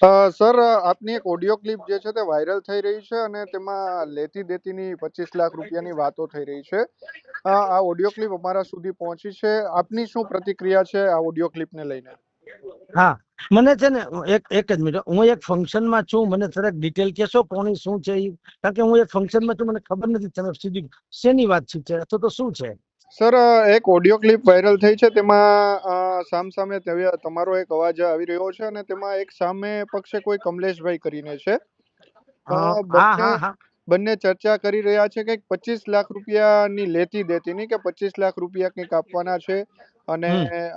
Sir, આપની એક audio clip જે છે તે વાયરલ થઈ રહી છે અને તેમાં લેતી દેતીની પચીસ લાખ રૂપિયાની વાતો થઈ રહી છે. આ ઓડિયો ક્લિપ અમારા સુધી પહોંચી છે. આપની શું પ્રતિક્રિયા છે આ ઓડિયો ક્લિપને લઈને? હા, મને છે ને, એક એક જ મિનિટ. હું એક ફંક્શનમાં છું, મને જરાક ડિટેલ કહેશો કોની શું છે કારણ કે હું એક ફંક્શનમાં છું, મને ખબર નથી તમે સીધી, શેની વાત છે? અથવા તો શું છે? સર એક ઓડિયો ક્લિપ વાયરલ થઈ છે તેમાં સામ સામસામે તમારો એક અવાજ આવી રહ્યો છે અને તેમાં એક સામે પક્ષે કોઈ કમલેશભાઈ કરીને છે. બંને ચર્ચા કરી રહ્યા છે કે પચીસ લાખ રૂપિયાની લેતી દેતીની કે પચીસ લાખ રૂપિયા કંઈક આપવાના છે અને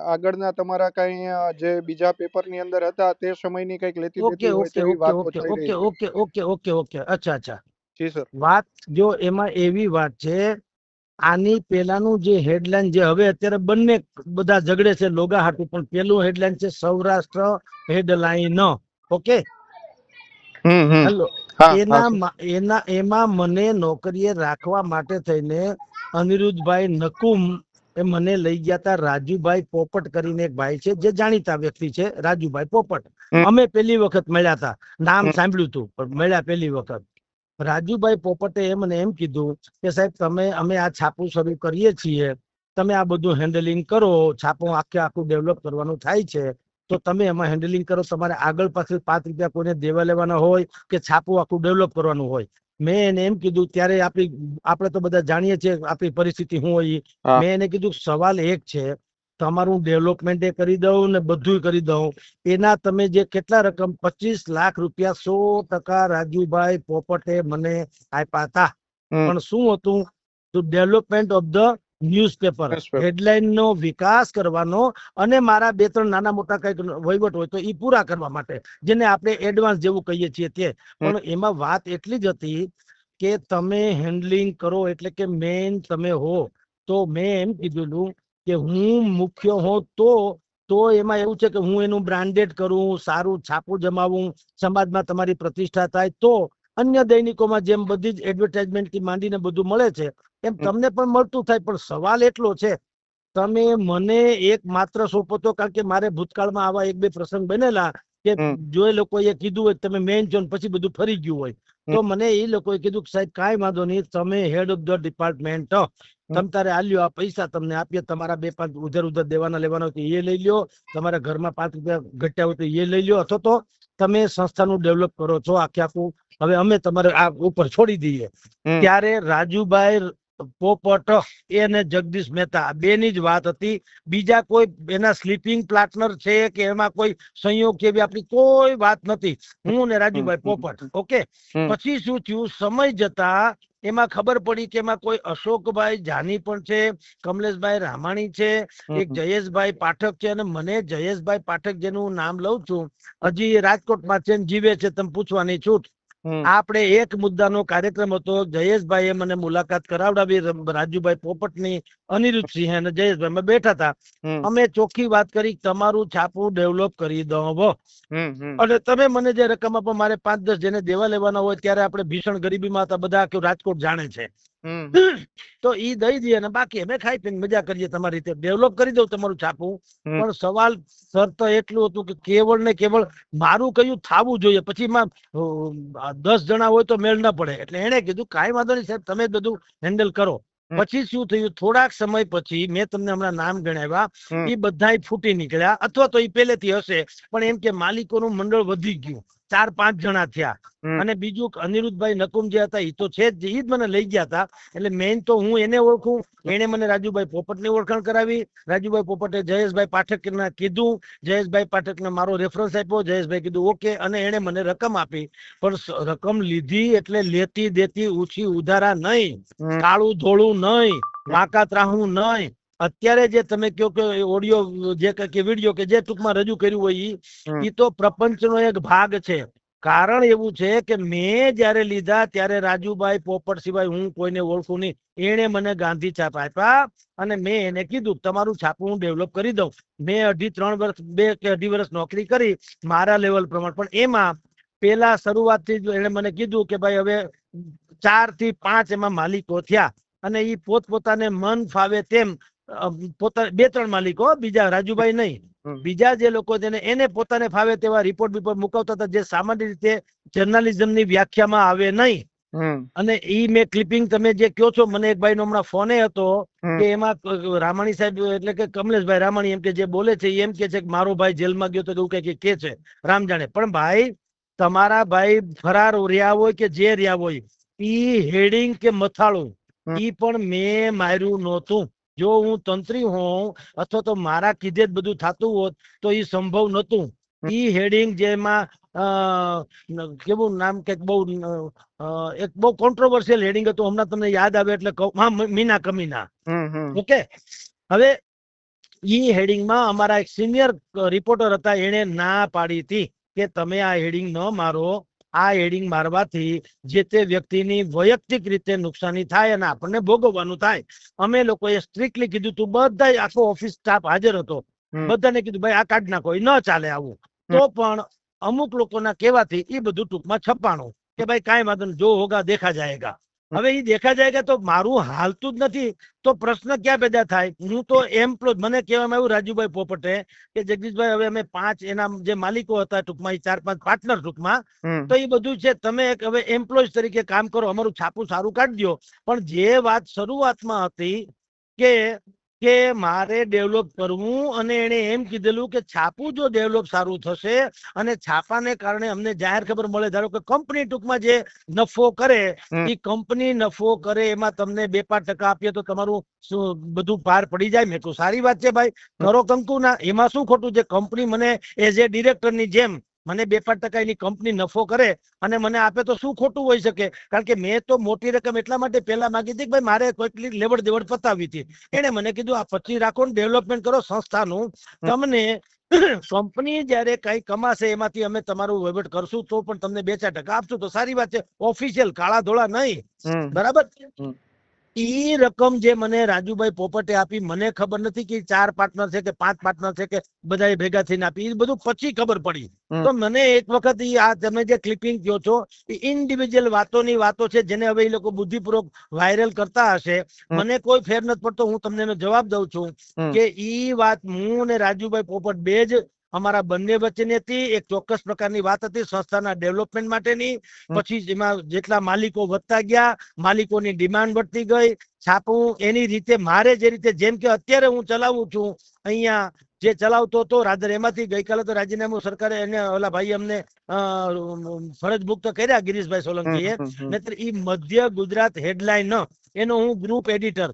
આગળના તમારા કઈ જે બીજા પેપરની અંદર હતા તે સમયની કંઈક લેતી દેતી હોય ઓકે તેવી વાતો ઓકે થઈ રહી okay okay okay okay okay અચ્છા અચ્છા. જી સર. વાત જો એમાં એવી વાત છે આની પેલાનું જે હેડલાઇન જે હવે અત્યારે બંને બધા ઝઘડે છે લોગા હાટું પણ પેલું હેડલાઇન છે સૌરાષ્ટ્ર હેડલાઇન ઓકે હેલો એના એના એમાં મને નોકરીએ રાખવા માટે થઈને અનિરુદ્ધભાઈ નકુમ એ મને લઈ ગયા હતા રાજુભાઈ પોપટ કરીને એક ભાઈ છે જે જાણીતા વ્યક્તિ છે રાજુભાઈ પોપટ. અમે પેલી વખત મળ્યા હતા નામ સાંભળ્યું હતું પણ મળ્યા પેલી વખત. રાજુભાઈ પોપટે એ મને એમ કીધું કે સાહેબ તમે અમે આ છાપું શરૂ કરીએ છીએ. તમે આ બધું હેન્ડલિંગ કરો. છાપું આખે આખું ડેવલપ કરવાનું થાય છે. તો તમે એમાં હેન્ડલિંગ કરો. તમારે આગળ પાછળ પાંચ રૂપિયા કોઈને દેવા લેવાના હોય કે છાપું આખું ડેવલપ કરવાનું હોય. મેં એને એમ કીધું ત્યારે આપણી આપણે તો બધા જાણીએ છીએ આપણી પરિસ્થિતિ શું હોય. મેં એને કીધું સવાલ એક છે. તમારું ડેવલપમેન્ટ એ કરી દઉં ને બધું કરી દઉં. એના તમે જે કેટલા રકમ પચીસ લાખ રૂપિયા સો ટકા રાજુભાઈ પોપટે મને આપ્યા હતા. પણ શું હતું? તો development of the newspaper. Headline નો વિકાસ કરવાનો અને મારા બે ત્રણ નાના મોટા કંઈક વહીવટ હોય તો એ પૂરા કરવા માટે જેને આપણે એડવાન્સ જેવું કહીએ છીએ તે. પણ એમાં વાત એટલી જ હતી કે તમે હેન્ડલિંગ કરો એટલે કે મેન તમે હો. તો મેં એમ કીધેલું કે હું મુખ્ય હોઉં તો તો એમાં એવું છે કે હું એનું બ્રાન્ડેડ કરું સારું છાપું જમાવું સમાજમાં તમારી પ્રતિષ્ઠા થાય તો અન્ય દૈનિકોમાં જેમ બધી જ એડવર્ટાઇઝમેન્ટ માંડીને બધું મળે છે એમ તમને પણ મળતું થાય. પણ સવાલ એટલો છે તમે મને એક માત્ર સોંપો તો કારણ કે મારે ભૂતકાળમાં આવા એક બે પ્રસંગ બનેલા કે જો એ લોકોએ કીધું હોય તમે મેઇન છો પછી બધું ફરી ગયું હોય તો મને એ લોકોએ કીધું કે સાહેબ કાંઈ વાંધો નહીં તમે હેડ ઓફ ધ ડિપાર્ટમેન્ટ તમ તારે આલ્યો આ પૈસા તમને આપીએ તમારા બે પાંચ ઉધર ઉધર દેવાના લેવાના હોય તો એ લઈ લ્યો. તમારા ઘરમાં પાંચ રૂપિયા ઘટ્યા હોય તો એ લઈ લ્યો. અથવા તો તમે સંસ્થાનું ડેવલપ કરો છો આખે આખું. હવે અમે તમારે આ ઉપર છોડી દઈએ. ત્યારે રાજુભાઈ પોપટ એને જગદીશ મહેતા. બેની જ વાત હતી. બીજા કોઈ એના સ્લીપિંગ પાર્ટનર છે કે એમાં કોઈ સંયોગ છે આપણી કોઈ વાત નથી. હું ને રાજુભાઈ પોપટ ઓકે? પછી શું થયું? સમય જતા એમાં ખબર પડી કે એમાં કોઈ અશોકભાઈ જાની પણ છે કમલેશભાઈ રામાણી છે એક જયેશભાઈ પાઠક છે અને મને જયેશભાઈ પાઠક જેનું નામ લઉં છું. હજી રાજકોટમાં છે જીવે છે તમે પૂછવાની છૂટ. આપણે એક મુદ્દાનો કાર્યક્રમ હતો જયેશભાઈએ મને મુલાકાત કરાવડાવી રાજુભાઈ પોપટની અનિરુદ્ધસિંહ અને જયેશભાઈ અમે બેઠા હતા અમે ચોખ્ખી વાત કરી તમારું છાપું ડેવલપ કરી. હમ. અને તમે મને જે રકમ આપો મારે પાંચ દસ જેને દેવા લેવાના હોય ત્યારે આપણે ભીષણ ગરીબીમાં હતા બધા આખું રાજકોટ જાણે છે. તો ઈ દઈ દઈએ અને બાકી અમે ખાઈ પીને મજા કરીએ તમારી રીતે. ડેવલપ કરી દઉં તમારું છાપું પણ સવાલ શરત એટલું હતું કે કેવળ ને કેવળ મારું કયું થાવું જોઈએ. પછી માં દસ જણા હોય તો મેળ ના પડે. એટલે એને કીધું કાંઈ વાંધો નહીં સાહેબ તમે બધું હેન્ડલ કરો. પછી શું થયું? થોડાક સમય પછી મેં તમને હમણાં નામ ગણાવ્યા. એ બધા ફૂટી નીકળ્યા. અથવા તો એ પહેલેથી હશે. પણ એમ કે માલિકોનું મંડળ વધી ગયું. ચાર પાંચ જણા થયા. અને બીજું અનિરુદ્ધભાઈ નકુમ જે હતા એ તો છે જ ઈ જ મને લઈ ગયા હતા. એટલે મેઇન તો હું એને ઓળખું. એને મને રાજુભાઈ પોપટની ઓળખાણ કરાવી. રાજુભાઈ પોપટે જયેશભાઈ પાઠકને કીધું. જયેશભાઈ પાઠકને મારો રેફરન્સ આપ્યો. જયેશભાઈ કીધું ઓકે. અને એને મને રકમ આપી. પણ રકમ લીધી એટલે લેતી દેતી ઉછી ઉધારા નહીં. કાળું ધોળું નહીં. વાંકા ત્રાહું નહીં. અત્યારે જે તમે કહો કે ઓડિયો જે કે- વીડિયો કે જે ટૂંકમાં રજૂ કર્યું હોય એ તો પ્રપંચનો એક ભાગ છે. કારણ એવું છે કે મેં જ્યારે લીધા ત્યારે રાજુભાઈ પોપટ સિવાય હું કોઈને ઓળખું નહીં. એણે મને ગાંધી છાપ આપ્યા અને મેં એને કીધું તમારું છાપું હું ડેવલપ કરી દઉં. મેં અઢી ત્રણ વર્ષ બે કે અઢી વર્ષ નોકરી કરી મારા લેવલ પ્રમાણે. પણ એમાં પેલા શરૂઆતથી જ એણે મને કીધું કે ભાઈ હવે ચારથી પાંચ એમાં માલિકો થયા અને એ પોતપોતાને મન ફાવે તેમ પોતા બે ત્રણ માલિકો બીજા રાજુભાઈ નહીં. બીજા જે લોકો તેને એને પોતાને ફાવે તેવા રિપોર્ટ બિપોર્ટ મુકાવતા હતા જે સામાન્ય રીતે જર્નાલિઝમની વ્યાખ્યામાં આવે નહીં. અને ઈ મેં ક્લિપિંગ તમે જે કયો છો મને એક ભાઈનો હમણાં ફોને હતો. કે એમાં રામાણી સાહેબ એટલે કે કમલેશભાઈ રામાણી એમ કે જે બોલે છે એમ કે છે કે મારો ભાઈ જેલમાં ગયો તો એવું કઈ કે છે રામ જાણે. પણ ભાઈ તમારા ભાઈ ફરાર રહ્યા હોય કે જે રહ્યા હોય ઈ હેડિંગ કે મથાળું. ઈ પણ મેં માર્યું નહોતું. જો હું તંત્રી હોઉં અથવા તો મારા કીધે જ બધું થતું હોત તો એ સંભવ નતું. ઈ હેડિંગ જેમાં કેવું નામ કે બહુ એક બહુ કોન્ટ્રોવર્સિયલ હેડિંગ હતું હમણાં તમને યાદ આવે એટલે હા મીના કમીના. ઓકે? હવે ઈ હેડિંગમાં અમારા એક સિનિયર રિપોર્ટર હતા એણે ના પાડી હતી કે તમે આ હેડિંગ ન મારો. આ હેડિંગ મારવાથી જે તે વ્યક્તિની વૈયક્તિક રીતે નુકસાની થાય અને આપણને ભોગવવાનું થાય. અમે લોકોએ સ્ટ્રિક્ટલી કીધું તું બધા આખો ઓફિસ સ્ટાફ હાજર હતો. બધાને કીધું ભાઈ આ કાઢ નાખો ન ચાલે આવું. તો પણ અમુક લોકોના કહેવાથી એ બધું ટૂંકમાં છપાણું કે ભાઈ કાંઈ વાંધો જો હોગા દેખા જાયગા હવે એ દેખા જાયગા તો મારું હાલતું જ નથી તો પ્રશ્ન ક્યાં પેદા થાય? હું તો એમ મને કહેવામાં આવ્યું રાજુભાઈ પોપટે કે જગદીશભાઈ હવે અમે પાંચ એના જે માલિકો હતા ટૂંકમાં ચાર પાંચ પાર્ટનર ટૂંકમાં તો એ બધું છે તમે એક હવે એમ્પ્લોય તરીકે કામ કરો અમારું છાપું સારું કાઢી દો પણ જે વાત શરૂઆતમાં હતી કે કે મારે ડેવલપ કરવું અને એણે એમ કીધેલું કે છાપું જો ડેવલપ સારું થશે અને છાપાને કારણે અમને જાહેર ખબર મળે. ધારો કે કંપની ટૂંકમાં જે નફો કરે એ કંપની નફો કરે એમાં તમને બે પાંચ ટકા આપીએ તો તમારું બધું પાર પડી જાય? મેં કહ્યું સારી વાત છે ભાઈ. કરો કંકુના એમાં શું ખોટું છે? કંપની મને એઝ એ ડિરેક્ટરની જેમ મને બે પાંચ ટકા એની કંપની નફો કરે અને મને આપે તો શું ખોટું હોઈ શકે? કારણ કે મેં તો મોટી રકમ એટલા માટે પહેલા માંગી હતી કે ભાઈ મારે કોઈક લેવડ દેવડ પતાવી હતી. એણે મને કીધું આ પછી રાખો ને ડેવલપમેન્ટ કરો સંસ્થાનું. તમને કંપની જયારે કઈ કમાશે એમાંથી અમે તમારું વહીવટ કરશું તો પણ તમને બે ચાર ટકા આપશું. તો સારી વાત છે. ઓફિશિયલ કાળા ધોળા નહીં. બરાબર? ઈ રકમ જે મને રાજુભાઈ પોપટે આપી મને ખબર નથી કે ચાર પાર્ટનર છે કે પાંચ પાર્ટનર છે કે બધા ભેગા થઈને આપી. એ બધું પછી ખબર પડી. તો મને એક વખત આ તમે જે ક્લિપિંગ કહો છો એ ઇન્ડિવિજ્યુઅલ વાતોની વાતો છે જેને હવે એ લોકો બુદ્ધિપૂર્વક વાયરલ કરતા હશે. મને કોઈ ફેર નથી પડતો. હું તમને એનો જવાબ દઉં છું કે ઈ વાત હું અને રાજુભાઈ પોપટ બે જ અમારા બંને વચ્ચેની હતી એક ચોક્કસ પ્રકારની વાત હતી સંસ્થાના ડેવલપમેન્ટ માટેની. પછી એમાં જેટલા માલિકો વધતા ગયા માલિકોની ડિમાન્ડ વધતી ગઈ. છાપું એની રીતે મારે જે રીતે જેમ કે અત્યારે હું ચલાવું છું અહીંયા જે ચલાવતો હતો રાધર એમાંથી ગઈકાલે તો રાજીનામું સરકારે એને ઓલા ભાઈ અમને ફરજ મુક્ત કર્યા ગિરીશભાઈ સોલંકીએ. હમ, હમ, નહીતર ઈ મધ્ય ગુજરાત હેડલાઇન એનો હું ગ્રુપ એડિટર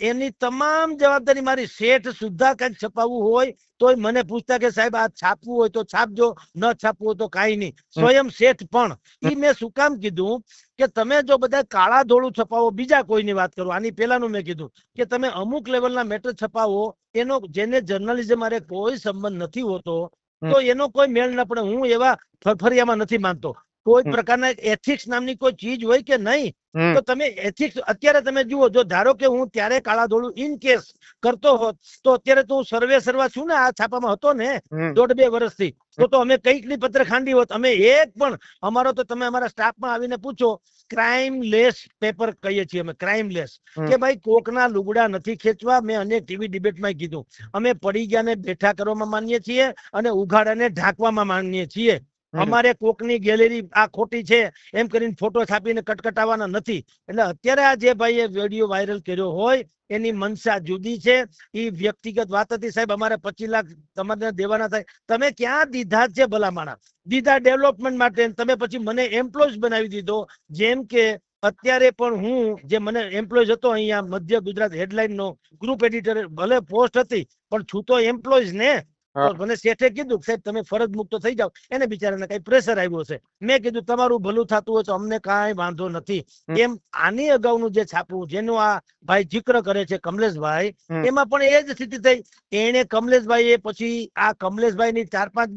એની તમામ જવાબદારી મારી શેઠ સુદ્ધા કંઈક છપાવવું હોય તો મને પૂછતા કે સાહેબ આ છાપવું હોય તો છાપજો ન છાપવું હોય તો કાંઈ નહીં. સ્વયં શેઠ પણ. એ મેં શું કામ કીધું કે તમે જો બધા કાળા ધોળું છપાવો બીજા કોઈની વાત કરો. આની પહેલાનું મેં કીધું કે તમે અમુક લેવલના મેટર છપાવો એનો જેને જર્નલિઝમ મારે કોઈ સંબંધ નથી હોતો તો એનો કોઈ મેળ ન પડે. હું એવા ફરફરિયામાં નથી માનતો. કોઈ. પ્રકારના એથિક્સ નામની કોઈ ચીજ હોય કે નહીં તો તમે એથિક્સ અત્યારે તમે જુઓ જો ધારો કે હું ત્યારે કાળા ધોળું ઇન કેસ કરતો હોત તો અત્યારે તો હું સર્વે સર્વા છું ને આ છાપામાં હતો ને દોઢ બે વર્ષથી તો તો અમે કંઈકની પત્ર ખાંડી હોત? અમે એક પણ અમારો તો તમે અમારા સ્ટાફમાં આવીને પૂછો ક્રાઇમ લેસ પેપર કહીએ છીએ અમે ક્રાઇમ લેસ કે ભાઈ કોકના લુગડા નથી ખેંચવા મેં અનેક ટીવી ડિબેટમાં કીધું. અમે પડી ગયાને બેઠા કરવામાં માનીએ છીએ અને ઉઘાડાને ઢાંકવામાં માનીએ છીએ. અમારે કોકની ગેલેરી આ ખોટી છે, એમ કરીને ફોટો છાપીને કટકટાવવાના નથી. એટલે અત્યારે આ જે ભાઈએ વીડિયો વાયરલ કર્યો હોય, એની મનસા જુદી છે. એ વ્યક્તિગત વાત હતી સાહેબ, અમારે પચીસ લાખ તમારે દેવાના થાય. તમે ક્યાં દીધા છે ભલા દીધા ડેવલપમેન્ટ માટે તમે પછી મને એમ્પ્લોય બનાવી દીધો. જેમ કે અત્યારે પણ હું, જે મને એમ્પ્લોય હતો અહીંયા મધ્ય ગુજરાત હેડલાઇન નો ગ્રુપ એડિટર ભલે પોસ્ટ હતી, પણ છું તો એમ્પ્લોય ને. મને શેઠે કીધું સાહેબ તમે ફરજ મુક્ત થઈ જાઓ. એને બિચારાને કઈ પ્રેશર આવ્યું છે. મેં કીધું તમારું ભલું થતું હોય તો અમને કાંઈ વાંધો નથી. એમ આની અગાઉનું જે છાપવું જેનું આ ભાઈ જિક્ર કરે છે કમલેશભાઈ એમાં પણ એ જ સ્થિતિ થઈ. એને કમલેશભાઈ એ પછી આ કમલેશભાઈ ની ચાર પાંચ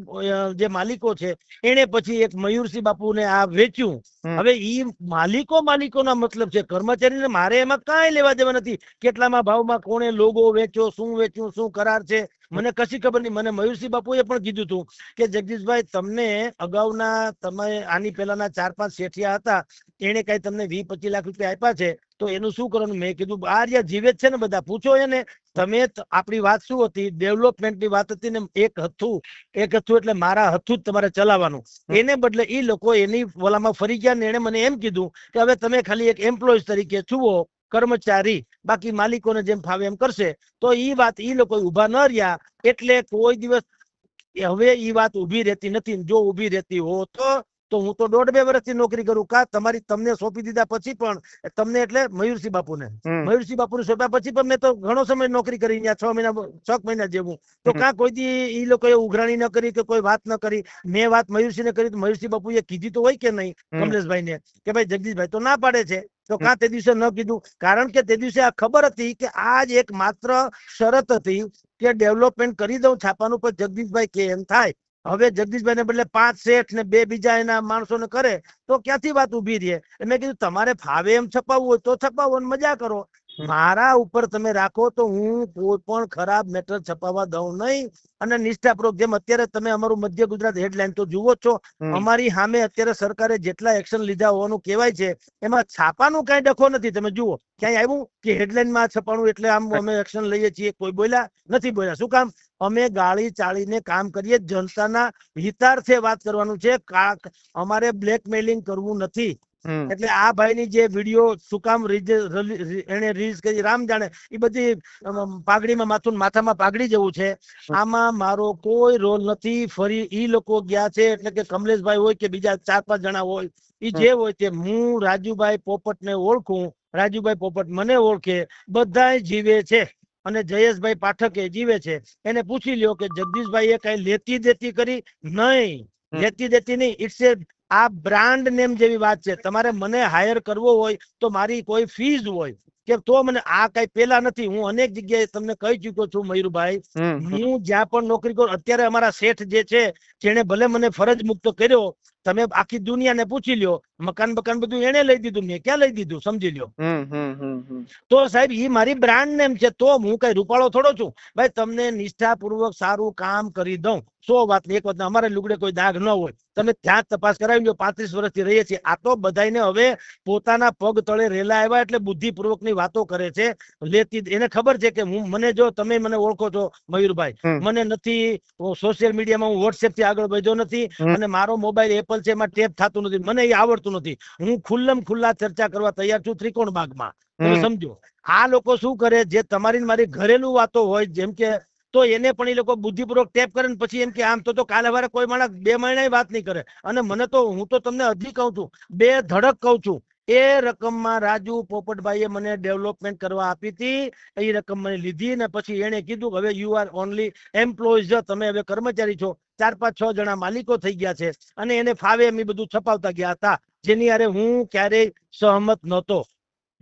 જે માલિકો છે એને પછી એક મયુરસિંહ બાપુને આ વેચ્યું. હવે ઈ માલિકો માલિકોના મતલબ છે. કર્મચારીને મારે એમાં કાંઈ લેવા દેવા નથી. કેટલામાં ભાવમાં કોણે લોગો વેચ્યો શું વેચ્યું શું કરાર છે? મને કશી ખબર નહીં. મને મયુરસિંહ બાપુએ પણ કીધું હતું કે જગદીશભાઈ તમને અગાઉના તમે આની પહેલાના ચાર પાંચ શેઠિયા હતા એને કઈ તમને વીસ પચીસ લાખ રૂપિયા આપ્યા છે? તો એનું શું કરવાનું? મેં કીધું આ રહ્યા જીવે જ છે ને બધા. પૂછો એને. તમે આપણી વાત શું હતી? ડેવલપમેન્ટની વાત હતી ને એક હતું એક હતું એટલે મારા હતું જ તમારે ચલાવવાનું. એને બદલે એ લોકો એની ઓલામાં ફરી ગયા ને એને મને એમ કીધું કે હવે તમે ખાલી એક એમ્પ્લોય તરીકે છુઓ કર્મચારી બાકી માલિકોને જેમ ફાવે એમ કરશે તો ઈ વાત ઈ લોકો ઊભા ન રહ્યા એટલે કોઈ દિવસ હવે એ વાત ઊભી રહેતી નથી. જો ઊભી રહેતી હો તો તો હું તો દોઢ બે વર્ષથી નોકરી કરું. કા તમારી તમને સોંપી દીધા પછી પણ તમને એટલે મયુરસિંહ બાપુને. મયુરસિંહ બાપુને સોંપ્યા પછી પણ મેં તો ઘણો સમય નોકરી કરી ત્યાં છ મહિના છ મહિના જેવું. તો કા કોઈ દી ઈ લોકોએ ઉઘરાણી ન કરી કે કોઈ વાત ન કરી. મેં વાત મયુરસિંહ ને કરી તો મયુરસિંહ બાપુએ કીધી તો હોય કે નહીં કમલેશભાઈ ને કે ભાઈ જગદીશભાઈ તો ના પાડે છે. તો. કાં તે દિવસે ન કીધું કારણ કે તે દિવસે આ ખબર હતી કે આ જ એક માત્ર શરત હતી કે ડેવલપમેન્ટ કરી દઉં છાપાનું, પણ જગદીશભાઈ કે એમ થાય હવે જગદીશભાઈ ને બદલે પાંચ શેઠ ને બે બીજા એના માણસો ને કરે, તો ક્યાંથી વાત ઊભી રહે મેં કીધું, તમારે ફાવે એમ છપાવવું હોય તો છપાવો ને મજા કરો. મારા ઉપર તમે રાખો તો હું કોઈ પણ ખરાબ મેટર છપાવવા દઉં નહીં. અને નિષ્ઠાપૂર્વક જેમ અત્યારે તમે અમારું મધ્ય ગુજરાત હેડલાઇન તો જુઓ છો અમારી સામે અત્યારે સરકારે જેટલા એક્શન લીધા હોવાનું કહેવાય છે એમાં છાપાનું કઈ ડખો નથી. તમે જુઓ ક્યાંય આવ્યું કે હેડલાઇનમાં છપાણું એટલે આમ અમે એક્શન લઈએ છીએ કોઈ બોલ્યા નથી બોલ્યા. શું કામ? અમે ગાળી ચાળીને કામ કરીએ જનતાના હિતાર્થે વાત કરવાનું છે. અમારે બ્લેકમેલિંગ કરવું નથી. એટલે આ ભાઈની જે વીડિયો શું કામ એને રિલીઝ કરી રામ જાણે એ બધી પાઘડીમાં માથું માથામાં પાઘડી જેવું છે. આમાં મારો કોઈ રોલ નથી. ફરી ઈ લોકો ગયા છે એટલે કે કમલેશભાઈ હોય કે બીજા ચાર પાંચ જણા હોય ઈ જે હોય તે હું રાજુભાઈ પોપટને ઓળખું. રાજુભાઈ પોપટ મને ઓળખે બધા જીવે છે. અને જયેશભાઈ પાઠકે જીવે છે. એને પૂછી લ્યો કે જગદીશભાઈ એ કઈ લેતી દેતી કરી? નહીં. લેતી દેતી નહીં. ઇટ્સ એ આ બ્રાન્ડ નેમ જેવી વાત છે. તમારે મને હાયર કરવો હોય તો મારી કોઈ ફીઝ હોય કે તો મને આ કઈ પેલા નથી. હું અનેક જગ્યાએ તમને કહી ચુક્યો છું મયુરભાઈ. હું જ્યાં પણ નોકરી કરું અત્યારે અમારા શેઠ જે છે જેને ભલે મને ફરજ મુક્ત કર્યો તમે આખી દુનિયાને પૂછી લ્યો મકાન બકાન બધું એને લઈ દીધું મેં ક્યાં લઈ દીધું સમજી લ્યો. તો સાહેબ એ મારી બ્રાન્ડ નેમ છે તો હું કઈ રૂપાળો થોડો છું? ભાઈ તમને નિષ્ઠાપૂર્વક સારું કામ કરી દઉં. સો વાત એક વાત અમારે લુગડે કોઈ દાગ ન હોય. તમે ત્યાં જ તપાસ કરાવી લો પાંત્રીસ વર્ષથી રહીએ છીએ. આ તો બધાને હવે પોતાના પગ તળે રેલા આવ્યા એટલે બુદ્ધિપૂર્વકની વાતો કરે છે. લેતી એને ખબર છે કે હું મને જો તમે મને ઓળખો છો મયુરભાઈ. મને નથી સોશિયલ મીડિયામાં હું વોટ્સએપથી આગળ વધ્યો નથી. અને મારો મોબાઈલ એપલ છે એમાં ટેપ થતું નથી મને એ આવડતું નથી. હું ખુલ્લમ ખુલ્લા ચર્ચા કરવા તૈયાર છું ત્રિકોણ બાગમાં. તમે સમજો. આ લોકો શું કરે જે તમારી મારી ઘરેલું વાતો હોય જેમ કે તો એને પણ એ લોકો બુદ્ધિપૂર્વક ટેપ કરે ને પછી એમ કે આમ તો તો કાલે વારે કોઈ માણસ બે મહિના વાત નહીં કરે. અને મને તો હું તો તમને હજી કહું છું બે ધડક કહું છું. એ રકમમાં રાજુ પોપટભાઈએ મને ડેવલપમેન્ટ કરવા આપી હતી. એ રકમ મને લીધી ને પછી એને કીધું હવે યુ આર ઓનલી એમ્પ્લોઈઝ તમે હવે કર્મચારી છો. ચાર પાંચ છ જણા માલિકો થઈ ગયા છે. અને એને ફાવે એમ બધું છપાવતા ગયા હતા. જેની અરે હું ક્યારેય સહમત નહોતો.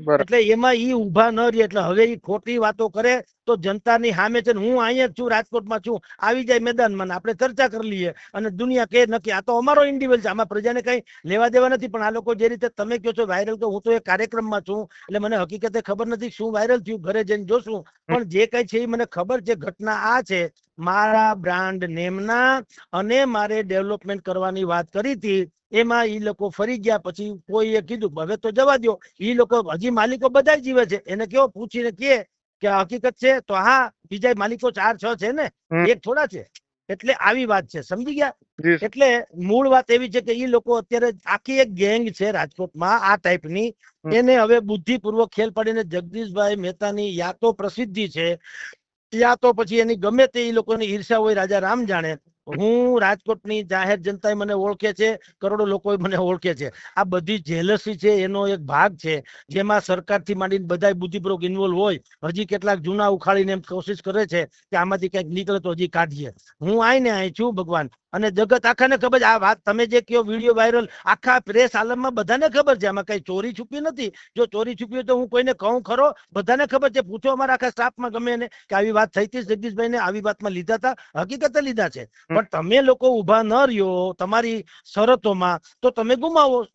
એટલે એમાં ઈ ઊભા ન રહે, એટલે હવે ઈ ખોટી વાતો કરે તો જનતાની સામે છે હું અહીંયા છું, રાજકોટમાં છું, આવી જાય મેદાનમાં આપણે ચર્ચા કરી લઈએ અને દુનિયા કે નક્કી આ તો અમારો ઇન્ડિવિજ્યુઅલ છે, આમાં પ્રજાને કઈ લેવા દેવા નથી, પણ આ લોકો જે રીતે તમે કહો છો વાયરલ કે હું તો એ કાર્યક્રમમાં છું, એટલે મને હકીકતે ખબર નથી શું વાયરલ થયું, ઘરે જઈને જોશું, પણ જે કઈ છે એ મને ખબર છે, ઘટના આ છે, મારા બ્રાન્ડ નેમના અને મારે ડેવલપમેન્ટ કરવાની વાત કરી હતી એમાં ઈ લોકો ફરી ગયા પછી કોઈએ કીધું હવે તો જવા દો એ લોકો હજી માલિકો બધા જીવે છે. એને કેવો પૂછીને કે કે હકીકત છે? તો હા બીજા માલિકો ચાર છ છે ને? એક થોડા છે. એટલે આવી વાત છે. સમજી ગયા? એટલે મૂળ વાત એવી છે કે ઈ લોકો અત્યારે આખી એક ગેંગ છે રાજકોટમાં આ ટાઈપની એને હવે બુદ્ધિપૂર્વક ખેલ પાડીને જગદીશભાઈ મહેતાની યા તો પ્રસિદ્ધિ છે યા તો પછી એની ગમે તે ઈ લોકોની ઈર્ષા હોય રાજા રામ જાણે. હું રાજકોટની જાહેર જનતાએ મને ઓળખે છે, કરોડો લોકો મને ઓળખે છે. આ બધી જેલસી છે, એનો એક ભાગ છે. જેમાં સરકારથી માંડીને બધા બુદ્ધિપૂર્વક ઇન્વોલ્વ હોય, હજી કેટલાક જૂના ઉખાડીને એમ કોશિશ કરે છે કે આમાંથી કંઈક નીકળે તો હજી કાઢીએ. હું આઈને આઈ છું, ભગવાન. અને જગત આખાને ખબર છે, આ વાત તમે જે કયો વીડિયો વાયરલ આખા પ્રેસ આલમમાં બધાને ખબર છે. આમાં કઈ ચોરી છુપી નથી. જો ચોરી છુપી હોય તો હું કોઈને કહું ખરો? બધાને ખબર છે. પૂછો અમારા આખા સ્ટાફમાં ગમે એને કે આવી વાત થઈ હતી જગદીશભાઈને, આવી વાતમાં લીધા હતા હકીકતે લીધા છે. પણ તમે લોકો ઊભા ન રહ્યો તમારી શરતોમાં તો તમે ગુમાવો.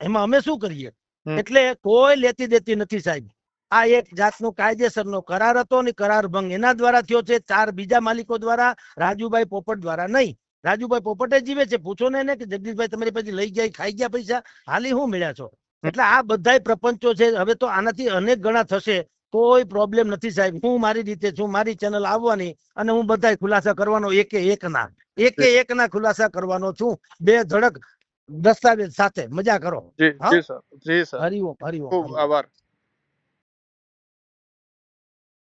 એમાં અમે શું કરીએ? એટલે કોઈ લેતી દેતી નથી સાહેબ. આ એક જાતનો કાયદેસરનો કરાર હતો ને કરાર ભંગ એના દ્વારા થયો છે ચાર બીજા માલિકો દ્વારા રાજુભાઈ પોપટ દ્વારા નહીં. રાજુભાઈ પોપટે જીવે છે. પૂછો ને કે જગદીશભાઈ તમારી પછી લઈ ગયા ખાઈ ગયા પૈસા? હાલી હું મળ્યા છો? એટલે આ બધા પ્રપંચો છે. હવે તો આનાથી અનેક ગણા થશે. કોઈ પ્રોબ્લેમ નથી સાહેબ. હું મારી રીતે છું મારી ચેનલ આવવાની અને હું બધાય ખુલાસા કરવાનો એકે એક ના એકે એક ના ખુલાસા કરવાનો છું. બે ધડક દસ્તાવેજ સાથે. મજા કરો. જી સર જી સર. હરિઓમ હરિઓમ. આભાર.